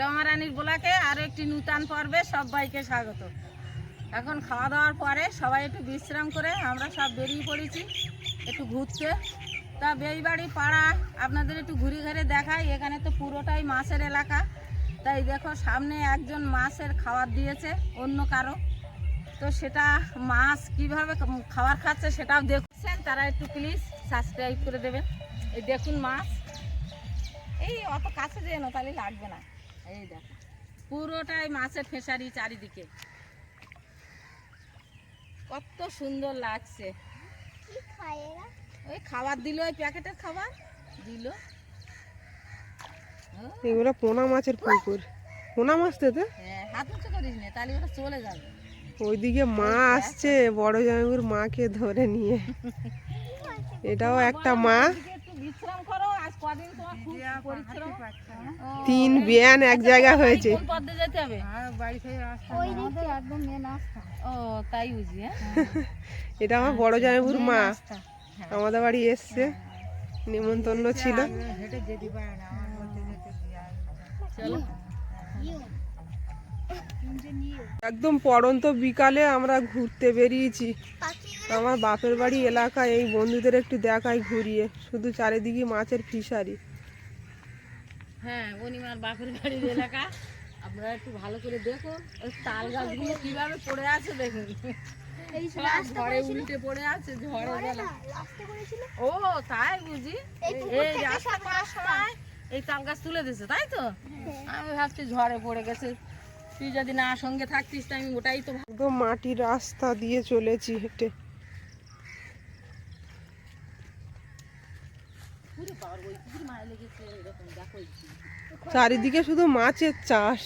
রমারানীর বোলাকে আরও একটি নূতন পর্বে সবাইকে স্বাগত। এখন খাওয়া দাওয়ার পরে সবাই একটু বিশ্রাম করে আমরা সব বেরিয়ে পড়েছি একটু ঘুরতে। তা বেইবাড়ি পাড়া আপনাদের একটু ঘুরে ঘুরে দেখাই, এখানে তো পুরোটাই মাছের এলাকা। তাই দেখো, সামনে একজন মাছের খাবার দিয়েছে, অন্য কারও। তো সেটা মাছ কীভাবে খাবার খাচ্ছে সেটাও দেখছেন, তারা একটু প্লিজ সাবস্ক্রাইব করে দেবেন। এই দেখুন মাছ। এই অত কাছে যেয়ে না তাহলে লাগবে না। এই দেখো পুরোটাই মাছের ফেসারি চারিদিকে। কত সুন্দর লাগছে। ওই খাবার দিল ওই প্যাকেটের খাবার দিল। এগুলো পোনা মাছের পুকুর। পোনা মাছ তো? হ্যাঁ হাত উঁচু করিস না তাহলে ওটা চলে যাবে। ওইদিকে মা আসছে বড় জামাইবুর মাকে ধরে নিয়ে। এটাও একটা মা। বিশ্রাম করো তিন বিয়ান এক জায়গা হয়েছে। কোন পথে ও তাই হ্যাঁ? এটা আমার বড় জামাইবুর মা। হ্যাঁ। আমাদের বাড়ি এসছে। নিমন্ত্রণ ছিল। চলো। একদম পড়ন্ত বিকালে আমরা ঘুরতে বেরিয়েছি। আমার বাপের বাড়ি এলাকায় এই বন্ধুদের একটু দেখাই ঘুরিয়ে। শুধু চারিদিকে মাছের ফিশারি। হ্যাঁ অনিমার বাপের বাড়ির এলাকা। আপনারা একটু ভালো করে দেখো তাল গাছগুলো কীভাবে পড়ে আছে দেখুন। ঝড়ে উল্টে পড়ে আছে ঝড়ে গেল। ও তাই বুঝি? এই রাস্তা করার সময় এই তাল গাছ তুলে দিছে তাই তো? আমি ভাবছি ঝড়ে পড়ে গেছে। তুই যদি না সঙ্গে থাকতিস তো আমি ওটাই তো একদম মাটির রাস্তা দিয়ে চলেছি হেঁটে। চারিদিকে শুধু মাছের চাষ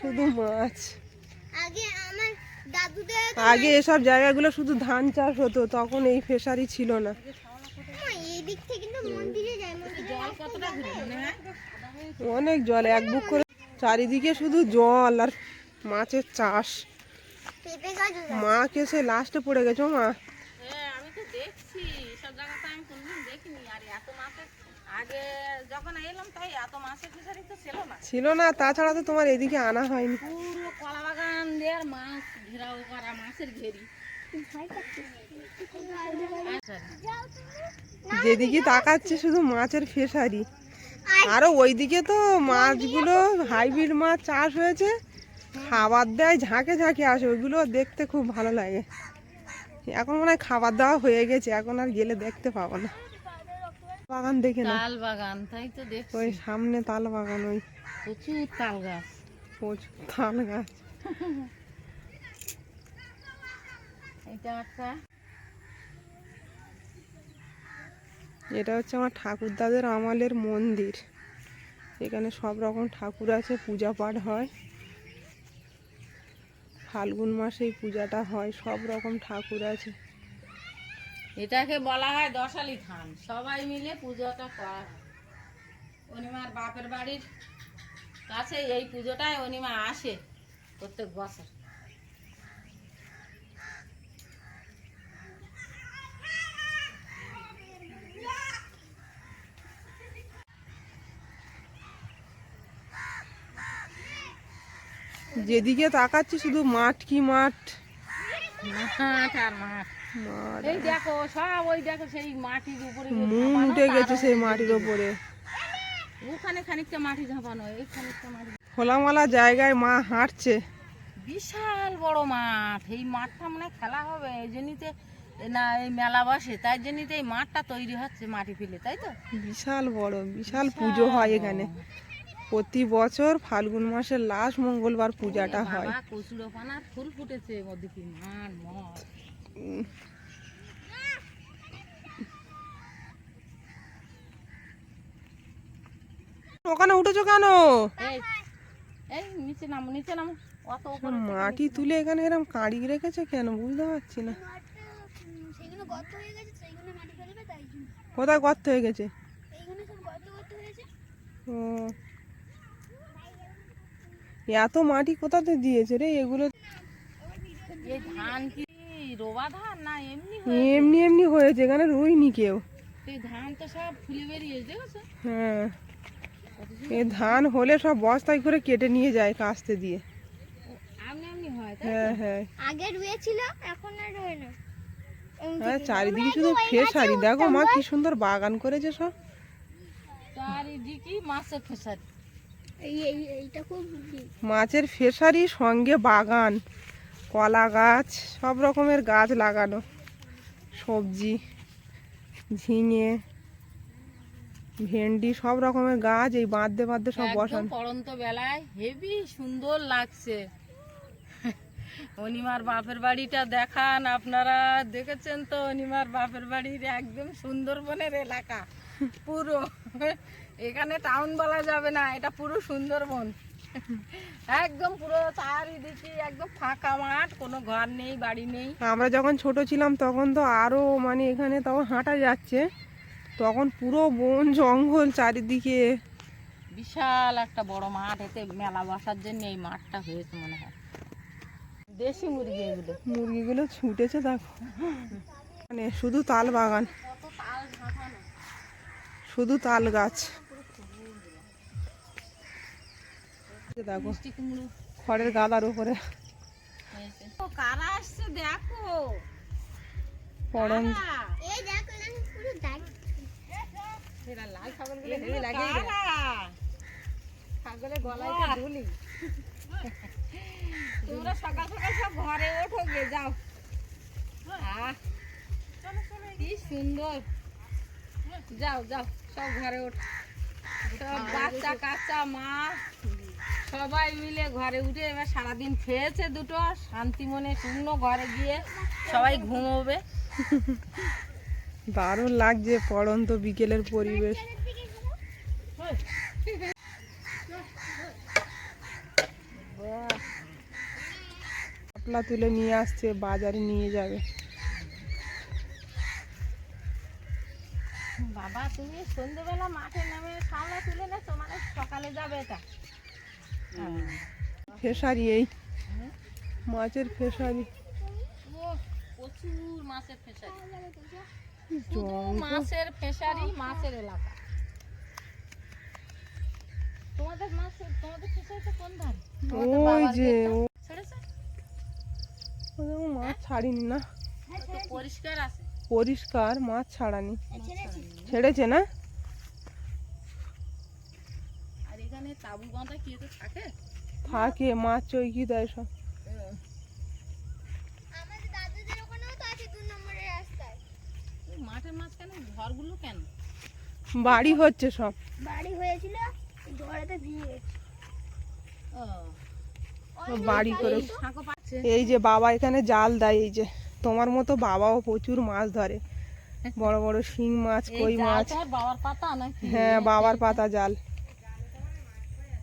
শুধু মাছ। আগে আমার দাদুদের আগে এসব জায়গাগুলো শুধু ধান চাষ হতো তখন এই ফেসারি ছিল না। অনেক জল এক বুক করে চারিদিকে শুধু জল আর মাছের চাষ। মা কেসে লাস্টে পড়ে গেছো মা। হ্যাঁ ছিল না। তাছাড়া তো তোমার এদিকে আনা হয়নি। পুরো কলা বাগান দিয়ে মাছ ঘেরাও করা মাছের ঘেরি। যেদিকে তাকাচ্ছে শুধু মাছের ফেসারি। আরও ওইদিকে তো মাছগুলো হাইব্রিড মাছ চাষ হয়েছে। খাবার দেয় ঝাঁকে ঝাঁকে আসে ওইগুলো দেখতে খুব ভালো লাগে। এখন মনে হয় খাবার দেওয়া হয়ে গেছে এখন আর গেলে দেখতে পাবো না। বাগান দেখে না তাল বাগান তাই তো দেখছি। ওই সামনে তাল বাগান ওই প্রচুর তাল গাছ। প্রচুর তাল গাছ। এটা একটা এটা হচ্ছে আমার ঠাকুরদাদের আমলের মন্দির। এখানে সব রকম ঠাকুর আছে, পূজা পাঠ হয়। ফাল্গুন মাসেই পূজাটা হয়, সব রকম ঠাকুর আছে। এটাকে বলা হয় দশালি থান। সবাই মিলে পুজোটা করা হয়। অনিমার বাপের বাড়ির কাছে এই পুজোটায় অনিমা আসে প্রত্যেক বছর। যেদিকে তাকাচ্ছি শুধু মাঠ কি মাঠ? মাঠ আর মাঠ। এই দেখো সব ওই দেখো সেই মাটির উপরে উঠে গেছে সেই মাটির ওখানে খানিকটা মাটি ঝাঁপানো এই খানিকটা মাটি। খোলামালা জায়গায় মা হাঁটছে। বিশাল বড় মাঠ। এই মাঠটা মনে খেলা হবে এই জন্যতে না এই মেলা বসে তাই জন্যতে এই মাঠটা তৈরি হচ্ছে মাটি ফেলে তাই তো? বিশাল বড় বিশাল পুজো হয় এখানে। প্রতি বছর ফাল্গুন মাসের লাস্ট মঙ্গলবার পূজাটা হয়। ফুল ফুটেছে ওখানে উঠেছো কেন? এই এই নিচে নামো নিচে নামো। অত মাটি তুলে এখানে এরকম কাঁড়ি রেখেছে কেন? বুঝতে পারছি না। সেগুলো গর্ত হয়ে গেছে সেইগুলো মাটি ফেলবে তাই জন্য। কোথায় গর্ত হয়ে গেছে। ও এত মাটি কোথাতে দিয়েছে রে? এগুলো ধান কি? রোবা ধান না এমনি এমনি এমনি হয়েছে এখানে রুইনি কেউ। ধান সব ফুলে বেরিয়েছে দেখেছ হ্যাঁ। এ ধান হলে সব বস্তায় করে কেটে নিয়ে যায় কাস্তে দিয়ে। হ্যাঁ হ্যাঁ আগে রুয়েছিল এখন আর রয়ে না। হ্যাঁ চারিদিকে শুধু ফেসারি দেখো মা কি সুন্দর বাগান করেছে সব। চারিদিকে মাছের ফেসারি মাছের ফেসারি সঙ্গে বাগান কলা গাছ সব রকমের গাছ লাগানো। সবজি ঝিঙে ভেন্ডি সব রকমের গাছ এই বাঁধতে বাঁধতে সব বসানো। পড়ন্ত বেলায় হেভি সুন্দর লাগছে। অনিমার বাপের বাড়িটা দেখান আপনারা। দেখেছেন তো অনিমার বাপের বাড়ির একদম সুন্দরবনের এলাকা। পুরো। এখানে টাউন বলা যাবে না এটা পুরো সুন্দরবন। একদম পুরো চারিদিকে একদম ফাঁকা মাঠ কোনো ঘর নেই বাড়ি নেই। আমরা যখন ছোট ছিলাম তখন তো আরও মানে এখানে তখন হাঁটা যাচ্ছে। তখন পুরো বন জঙ্গল চারিদিকে। বিশাল একটা বড় মাঠ এতে মেলা বসার জন্য এই মাঠটা হয়েছে মনে হয়। দেশি মুরগি এগুলো। মুরগিগুলো ছুটেছে দেখো। মানে শুধু তাল বাগান। শুধু তাল গাছ। দেখো খড়ের গাদার উপরে। কারা আসছে দেখো। পড়ন গলায় ধুলি তোমরা সকাল সকাল সব ঘরে ওঠো গে যাও। কি সুন্দর। যাও যাও। সব ঘরে ওঠো সব বাচ্চা কাচ্চা, মা, সবাই মিলে ঘরে উঠে এবার সারাদিন খেয়েছে দুটো শান্তি মনে শূন্য ঘরে গিয়ে সবাই ঘুমোবে। দারুণ লাগছে পড়ন্ত বিকেলের পরিবেশ। শাপলা তুলে নিয়ে আসছে, বাজারে নিয়ে যাবে। তুমি সন্ধ্যেবেলা মাঠে নামে সামলা তুলে নেছো মানে সকালে যাবে এটা। ফেসারি এই। মাছের ফেসারি। ও, প্রচুর মাছের ফেসারি। মাছের ফেসারি মাছের এলাকা। তোমাদের মাছ তোমাদের কোন ধারে? ওই যে ছেড়েছে? মাছ ছাড়িনি না। পরিষ্কার আছে। পরিষ্কার মাছ ছাড়ানি। ছেড়েছে না? আর এখানে তাবু বাঁধা কি তো থাকে? থাকে মাছ চৈকি দেয় সব। আমাদের দাদুদের ওখানেও তো আছে দু নম্বরের রাস্তায়। মাঠের মাঝখানে ঘরগুলো কেন? বাড়ি হচ্ছে সব। বাড়ি হয়েছিল ঝড়েতে ভেঙে গেছে। বাড়ি করে এই যে বাবা এখানে জাল দেয় এই যে তোমার মতো বাবাও প্রচুর মাছ ধরে। বড় বড় শিং মাছ কই মাছ। বাবার পাতা নাকি? হ্যাঁ বাবার পাতা জাল।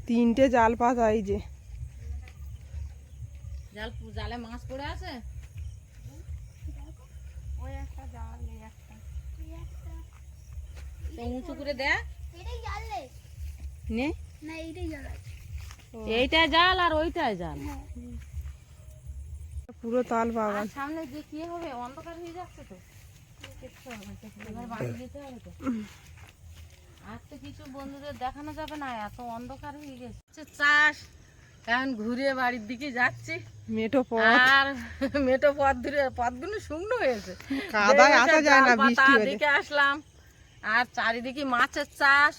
তিনটে জাল পাতা এই যে। জাল জালে মাছ পড়ে আছে? ওই একটা জাল এই একটা। এই একটা তো উঁচু করে দেখ এটাই জানলে নে। না এইটাই জাল এইটা জাল আর ওইটাই জাল। পুরো তাল বাগান সামনে যে কি হবে অন্ধকার হয়ে যাচ্ছে তো। আর তো কিছু বন্ধুদের দেখানো যাবে না এত অন্ধকার হয়ে গেছে চাষ এখন ঘুরে বাড়ির দিকে যাচ্ছি মেটো পথ আর মেটো পথ ধরে পথগুলো শুকনো হয়েছে। কাদায় আসা যায় না বৃষ্টি হলে। দিকে আসলাম। আর চারিদিকে মাছের চাষ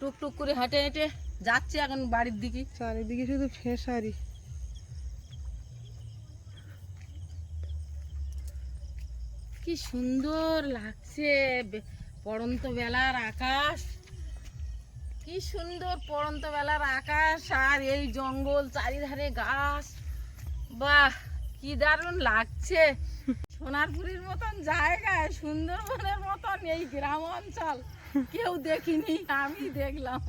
টুকটুক করে হেঁটে হেঁটে যাচ্ছি এখন বাড়ির দিকে। চারিদিকে শুধু ফেসারি। কি সুন্দর লাগছে পড়ন্ত বেলার আকাশ। কি সুন্দর পড়ন্ত বেলার আকাশ আর এই জঙ্গল চারিধারে গাছ। বাহ, কি দারুণ লাগছে। সোনারপুরের মতন জায়গায় সুন্দরবনের মতন এই গ্রাম অঞ্চল কেউ দেখিনি, আমি দেখলাম।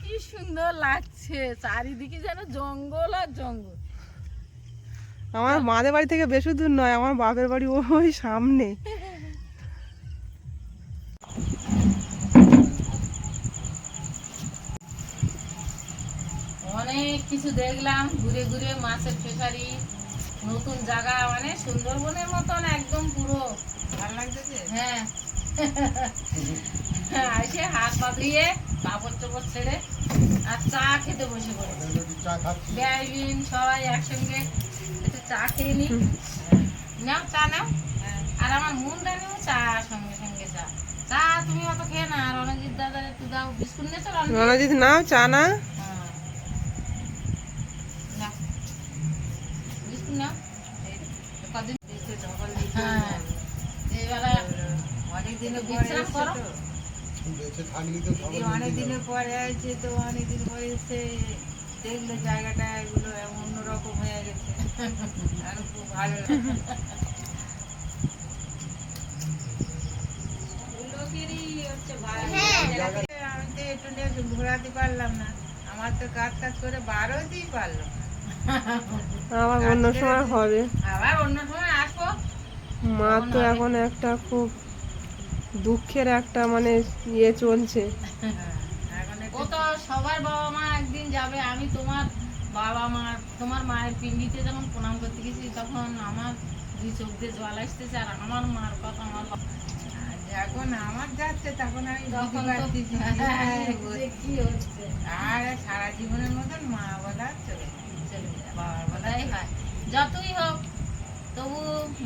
কি সুন্দর লাগছে, চারিদিকে যেন জঙ্গল আর জঙ্গল। আমার মাদের বাড়ি থেকে বেশি দূর নয় আমার বাপের বাড়ি ওই সামনে। অনেক কিছু দেখলাম ঘুরে ঘুরে মাছের ফিশারি নতুন জায়গা মানে সুন্দরবনের মতন একদম পুরো। ভালো লাগছে হ্যাঁ। এসে হাত পা ধুয়ে কাপড় চোপড় ছেড়ে আর চা খেতে বসে পড়ে বেআইবিন সবাই একসঙ্গে চা খেয়ে নি নাও চা নাও আর আমার মন রানিও চা সঙ্গে সঙ্গে চা চা তুমি অত খেয়ে না আর রণজিৎ দাদার একটু দাও বিস্কুট নিয়েছো রণজিৎ নাও চা না হ্যাঁ। নাও। বিস্কুট নাও। কদিন হ্যাঁ। এবারে বিশ্রাম করো। অনেক পরে আছে তো অনেক দিন পরে এসে দেখলে জায়গাটা এগুলো অন্যরকম হয়ে গেছে। আর খুব ভালো। হ্যাঁ। আমি তো একটু নিয়ে ঘোরাতে পারলাম না। আমার তো কাজ কাজ করে বার হতেই পারলাম না। আবার অন্য সময় হবে। আবার অন্য সময় আসব। মা তো এখন একটা খুব দুঃখের একটা মানে ইয়ে চলছে হ্যাঁ, এখন ও একটু তো সবার বাবা মা একদিন যাবে আমি তোমার বাবা মা তোমার মায়ের পিন্ডিতে যখন প্রণাম করতে গেছি তখন আমার দুই চোখ দিয়ে জল আসতেছে আর আমার মার কথা আমার যখন আমার যাচ্ছে তখন আমি হ্যাঁ, কি হচ্ছে। আর সারা জীবনের মতন মা বলা চলে। চলে বাবার বলাই হয় যতই হোক তবু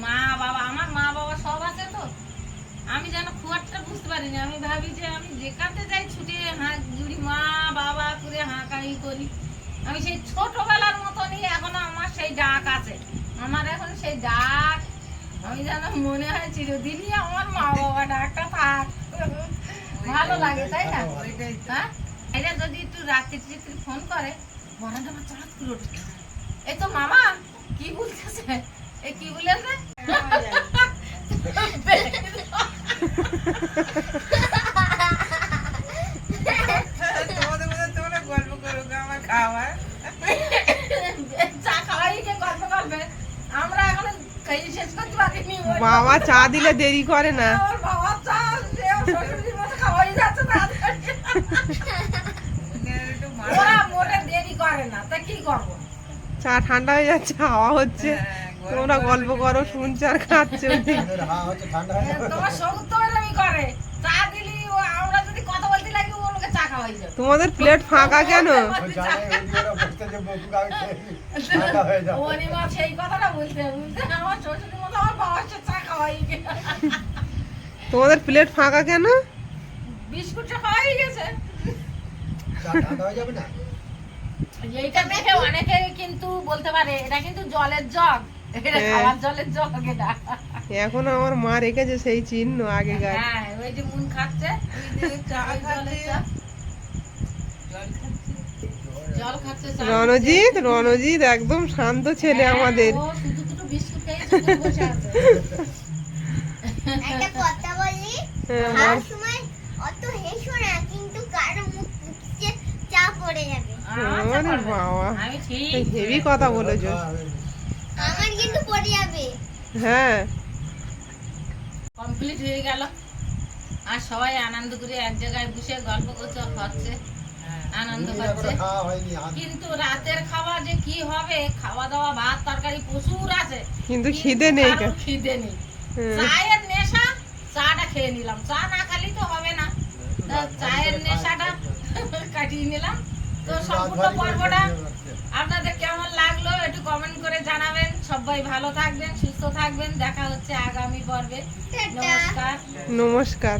মা বাবা আমার মা বাবা সব আছে তো আমি যেন খুব বুঝতে পারিনি আমি ভাবি যে আমি যেখানে যাই ছুটে হাঁক জুড়ি মা বাবা করে হাঁকাই করি। আমি সেই ছোটবেলার মতনই এখনও আমার সেই ডাক আছে। আমার এখন সেই ডাক আমি যেন মনে হয় চিরদিনই আমার মা বাবা ডাকটা থাক। ভালো লাগে তাই না? হ্যাঁ? এরা যদি একটু রাত্রি চিত্রি ফোন করে মনে আমার চাঁদ করে এই তো মামা কি বলতেছে? এ কি বলেছে? বাবা চা দিলে দেরি করে না। চা ঠান্ডা হয়ে যাচ্ছে হাওয়া হচ্ছে। হ্যাঁ, তোমরা গল্প করো শুনছো আর খাচ্ছো। তোমাদের প্লেট ফাঁকা কেন? তোমাদের প্লেট ফাঁকা কেন? বিস্কুটটা খাওয়াই গেছে। এইটা দেখে অনেকে কিন্তু বলতে পারে এটা কিন্তু জলের জগ। হ্যাঁ। এখন আমার মা রেখেছে সেই চিহ্ন আগেকার। হ্যাঁ ওই যে মুন খাচ্ছে ওই যে চা ওই জলের খাচ্ছে, জগ। জল খাচ্ছে। জল খাচ্ছে চা রণজিৎ রণজিৎ একদম শান্ত ছেলে হ্যাঁ, আমাদের। হ্যাঁ, আচ্ছা, হেভি কথা বলেছ আমার কিন্তু পড়ে যাবে হ্যাঁ। কমপ্লিট হয়ে গেল। আর সবাই আনন্দ করে এক জায়গায় বসে গল্প করছে খাচ্ছে হ্যাঁ। আনন্দ পাচ্ছে কিন্তু রাতের খাওয়া যে কি হবে খাওয়া দাওয়া ভাত তরকারি প্রচুর আছে। কিন্তু খিদে নেই। খিদে নেই। হ্যাঁ। চায়ের নেশা চাটা খেয়ে নিলাম। চা না খালি তো হবে না। চায়ের নেশাটা কাটিয়ে নিলাম। তো সম্পূর্ণ পর্বটা আপনাদের কেমন লাগল একটু কমেন্ট করে জানাবেন। সবাই ভালো থাকবেন সুস্থ থাকবেন। দেখা হচ্ছে আগামী পর্বে। নমস্কার। নমস্কার।